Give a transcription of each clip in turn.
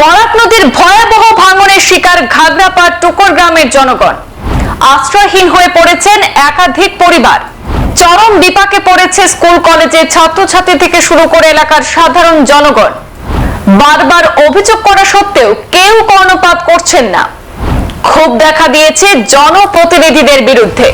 বরাক নদীর ভয়াবহ ভাঙনের শিকার ঘাগড়াপাড় টুকর গ্রামের জনগণ। আশ্রয়হীন হয়ে পড়েছেন একাধিক পরিবার। চরম বিপাকে পড়েছে স্কুল, কলেজের ছাত্রছাত্রী থেকে শুরু করে এলাকার সাধারণ জনগণ। বারবার অভিযোগ করা সত্ত্বেও কেউ কর্ণপাত করছেন না। ক্ষোভ দেখা দিয়েছে জনপ্রতিনিধিদের বিরুদ্ধে।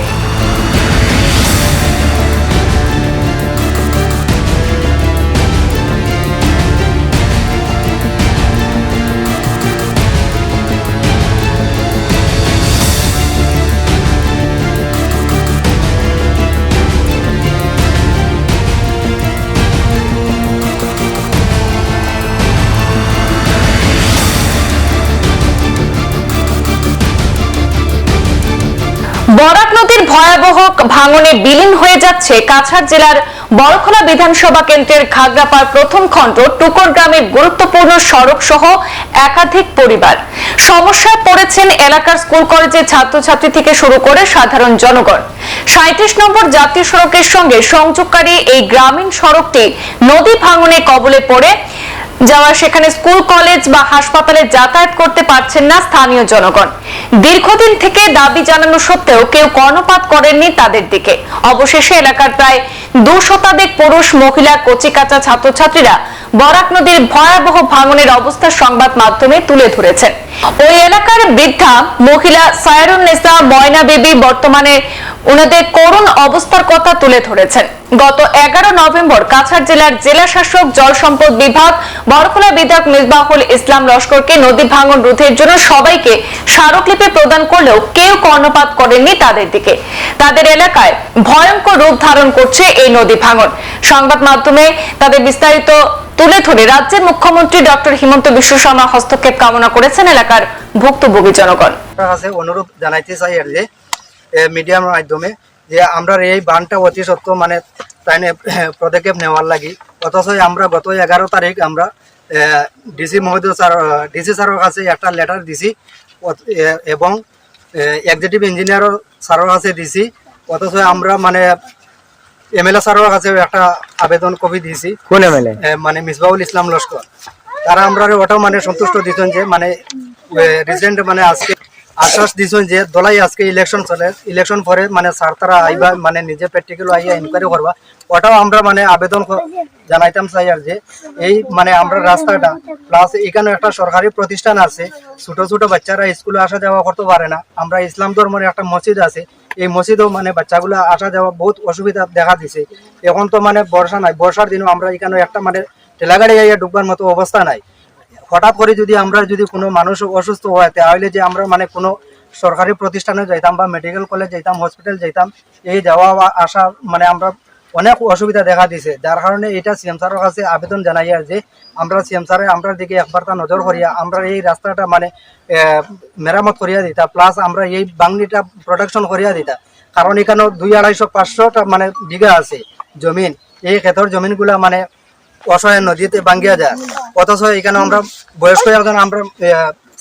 বরাক নদীর ভয়াবহ ভাঙনে বিলীন হয়ে যাচ্ছে কাছাড় জেলার বড়খলা বিধানসভা কেন্দ্রের ঘাগড়াপাড় প্রথম খণ্ড, টুকর গ্রামের গুরুত্বপূর্ণ সড়ক সহ একাধিক পরিবার। সমস্যায় পড়েছেন এলাকার স্কুল কলেজের ছাত্রছাত্রী থেকে শুরু করে সাধারণ জনগণ। সাঁত্রিশ নম্বর জাতীয় সড়কের সঙ্গে সংযোগকারী এই গ্রামীণ সড়কটি নদী ভাঙনে কবলে পড়ে যাওয়া সেখানে স্কুল, কলেজ বা হাসপাতালে যাতায়াত করতে পারছেন না স্থানীয় জনগণ। দীর্ঘদিন থেকে দাবি জানানো সত্ত্বেও কেউ কর্ণপাত করেননি তাদের দিকে। অবশেষে এলাকার প্রায় দু শতাধিক পুরুষ, মহিলা, কচিকাচা ছাত্রছাত্রীরা বরাক নদীর ভয়াবহ ভাঙনের অবস্থা সংবাদ মাধ্যমে তুলে ধরেছেন। ওই এলাকার বৃদ্ধা মহিলা সায়রুন নেসা, ময়না বেবি, বর্তমানে ওনাদের করুণ অবস্থার কথা তুলে ধরেছেন। গত এগারো নভেম্বর কাছাড় জেলার জেলা শাসক জল সম্পদ বিভাগ বরকলা বিধায়ক মিসবাহুল ইসলাম লস্করকে নদী ভাঙন রোধের জন্য সবাইকে স্মারকলিপি প্রদান করলেও কেউ কর্ণপাত করেননি তাদের দিকে। তাদের এলাকায় ভয়ঙ্কর রূপ ধারণ করছে এই নদী ভাঙন। সংবাদ মাধ্যমে তাদের বিস্তারিত তুলে ধরে রাজ্যের মুখ্যমন্ত্রী ডক্টর হিমন্ত বিশ্ব শর্মা হস্তক্ষেপ কামনা করেছেন এলাকার ভুক্তভোগী জনগণ। অনুরোধ জানাইতে চাই আর যে মিডিয়ার মাধ্যমে যে আমরা এই বানটা অতি সত্য মানে তাই পদক্ষেপ নেওয়ার লাগি। অথচ আমরা গত এগারো তারিখ আমরা ডিসি মহোদয় স্যার ডিসি স্যারের কাছে একটা লেটার দিছি। এবং এক্সিকিউটিভ ইঞ্জিনিয়ার স্যারের কাছে দিছি। অথচ আমরা মানে এমএলএ স্যারের কাছে একটা আবেদন কপি দিয়েছি কোন এমএলএ মানে মিসবাউল ইসলাম লস্কর। তারা আমরা ওটাও মানে সন্তুষ্ট দিচ্ছেন যে মানে রিসেন্ট মানে আজকে আশ্বাস দিচ্ছেন যে দলাই আজকে ইলেকশন চলে। ইলেকশন পরে মানে স্যার তারা আইবা মানে নিজে প্র্যাকটিক্যাল আইয়া ইনকোয়ারি করবা। ওটাও আমরা মানে আবেদন জানাইতাম চাই আর যে, এই মানে আমরা রাস্তাটা প্লাস এখানে একটা সরকারি প্রতিষ্ঠান আছে, ছোট ছোট বাচ্চারা স্কুলে আসা যাওয়া করতে পারে না। আমরা ইসলাম ধর্মের একটা মসজিদ আছে, এই মসজিদও মানে বাচ্চাগুলো আসা যাওয়া বহুত অসুবিধা দেখা দিছে। এখন তো মানে বর্ষা নাই, বর্ষার দিনও আমরা এখানে একটা মানে ঠেলাগাড়ি আইয়া ঢুকবার মতো অবস্থা নাই। হঠাৎ করে যদি আমরা যদি কোনো মানুষ অসুস্থ হয়, তাহলে যে আমরা মানে কোনো সরকারি প্রতিষ্ঠানে যাইতাম বা মেডিকেল কলেজ যাইতাম হসপিটাল যাইতাম, এই যাওয়া আসা মানে আমরা অনেক অসুবিধা দেখা দিছে। যার কারণে এটা সিএম স্যারের কাছে আবেদন জানাই আর যে আমরা সিএম স্যারের আমরা দিকে একবার তা নজর করিয়া আমরা এই রাস্তাটা মানে মেরামত করিয়া দিতা প্লাস আমরা এই বাংলিটা প্রোটেকশন করিয়া দিতা। কারণ এখানে দুই আড়াইশো পাঁচশোটা মানে বিঘা আছে জমিন। এই ক্ষেতর জমিনগুলা মানে অসহায় নদীতে ভাঙ্গিয়া যায়। অথচ এখানে আমরা বয়স্ক আমরা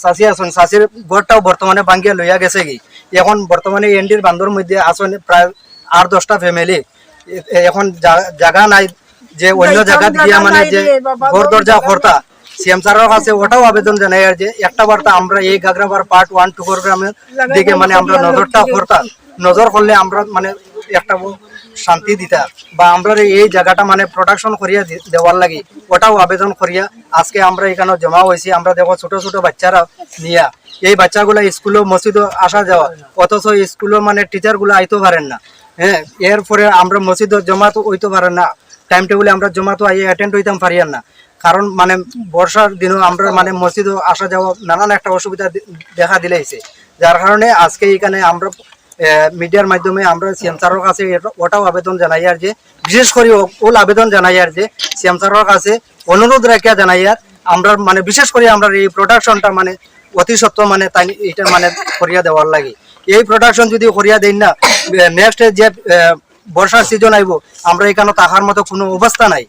চাষি আছেন। চাষির গড়টাও বর্তমানে ভাঙ্গিয়া লইয়া গেছে কি? এখন বর্তমানে এনডির বান্ধর মধ্যে আছেন প্রায় আট দশটা ফ্যামিলি এখন জায়গা নাই যে অন্য জায়গা গিয়া মানে যে ঘর দরজা কর্তা সিএম স্যারের কাছে ওটাও আবেদন জানাই আর যে একটা বার্তা আমরা এই গাগরাবার পার্ট ওয়ান টু গ্রামের দিকে মানে আমরা নজরটা করতাম নজর করলে আমরা মানে একটা শান্তি দিতা। বা আমরা এই জায়গাটা মানে প্রোটেকশন করিয়া দেওয়ার লাগে। ওটাও আবেদন করিয়া আজকে আমরা এখানে জমা হয়েছি আমরা দেখো ছোট ছোট বাচ্চারা নিয়া। এই বাচ্চাগুলা স্কুলে মসজিদে আসা যাওয়া। অথচ স্কুলে মানে টিচারগুলো আইতে পারেন না। হ্যাঁ এরপরে আমরা মসজিদে জমা তো হইতে পারেন না। টাইম টেবিলে আমরা জমা তো আইয়ে অ্যাটেন্ড হইতাম পারিয়ান না। কারণ মানে বর্ষার দিনও আমরা মানে মসজিদে আসা যাওয়া নানান একটা অসুবিধা দেখা দিলেছে যার কারণে আজকে এখানে আমরা মিডিয়ার মাধ্যমে আমরা সিএম স্যারের কাছে ওটাও আবেদন জানাই আর যে, বিশেষ করে ওল আবেদন জানাই আর যে, সিএম স্যারের কাছে অনুরোধ রাখিয়া জানাই আর আমরা মানে বিশেষ করে আমরা এই প্রোডাকশনটা মানে অতি সত্য মানে তাই এটা মানে করিয়া দেওয়ার লাগে। এই প্রোডাকশন যদি করিয়া দেন না নেক্সট যে বর্ষার সিজন আইব, আমরা এখানে তাহার মতো কোনো অবস্থা নাই।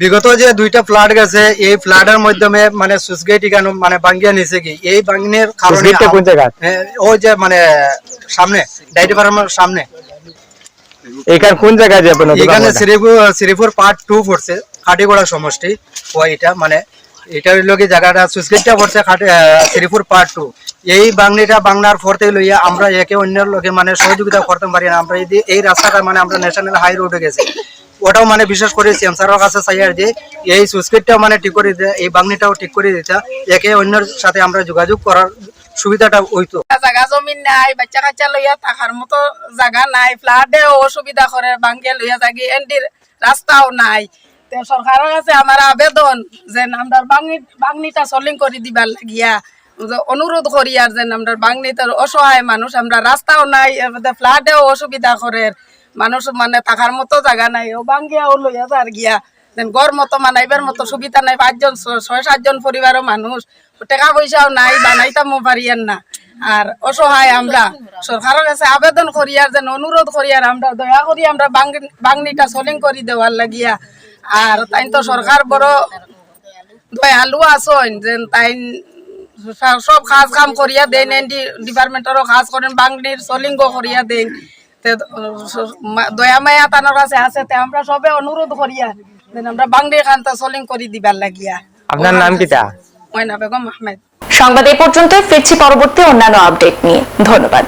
বিগত যে দুইটা ফ্লাড গেছে এই ফ্লাডের মাধ্যমে মানে সুইচ গেট এখানে মানে ভাঙ্গিয়া নিছে কি? এই ভাঙ্গনের কারণে কোন ওই যে মানে সামনে ডাইটি ফার্মের সামনে। এখানে কোন জায়গায় যাবে নদী এখানে শ্রীপুর শ্রীপুর পার্ট টু পড়ছে খাটিগড়া সমষ্টি ও এটা মানে এটার কি জায়গাটা সুইচগেটটা পড়ছে শ্রীপুর পার্ট টু এই বাংলিটা বাংলার ফরতে লইয়া আমরা একে অন্যের লোকে মানে সহযোগিতা করতে পারি না। আমরা এই রাস্তাটা মানে আমরা ন্যাশনাল হাই রোডে গেছি। ওটাও মানে বিশেষ করে সেন্সারের কাছে চাইয়ার যে এই সুইচগেটটাও মানে ঠিক করে দিতে এই বাংলিটাও ঠিক করে দিতে একে অন্যের সাথে আমরা যোগাযোগ করার সুবিধাটা হইতো জাগা জমিন নাই বাচ্চা কাচ্চা লইয়া থাকার মতো জাগা নাই ফ্লাডে অসুবিধা করে বাঙ্গে লইয়া যাগি এন্ডির রাস্তাও নাই। সরকারের কাছে আমার আবেদন যে আমরা বাংনি বাংনিটা সলিং করে দিবার লাগিয়া। অনুরোধ করি আর যে আমরা বাংনিতে অসহায় মানুষ আমরা রাস্তাও নাই ফ্লাডেও অসুবিধা করে মানুষ মানে থাকার মতো জায়গা নাই। ও বাঙ্গিয়াও লইয়া যার গিয়া গড় মতো, মানাইবার মতো সুবিধা নাই। পাঁচজন, ছয় সাতজন পরিবারও মানুষ। টাকা পয়সাও নাই, বানাইতাম পারিয়েন না। আর অসহায় আমরা, সরকারের কাছে আবেদন করি আর যেন অনুরোধ করি আর আমরা, দয়া করি আমরা বাংনিটা সলিং করে দেওয়ার লাগিয়া। আর তাই তো সরকার বড় দয়ালু আসন যেন তাই সব কাজ কাম করিয়া দেন ডিপার্টমেন্টেরও কাজ করেন বাংলির সলিঙ্গ করিয়া দেন। তে দয়া মায়া তানোর কাছে আছে তে আমরা সবে অনুরোধ করিয়া দেন আমরা বাংলির খানটা সলিং করি দিবার লাগিয়া। আপনার নাম কিটা ময়না বেগম আহমেদ। সংবাদ এই পর্যন্তই ফিরছি পরবর্তী অন্যান্য আপডেট নিয়ে। ধন্যবাদ।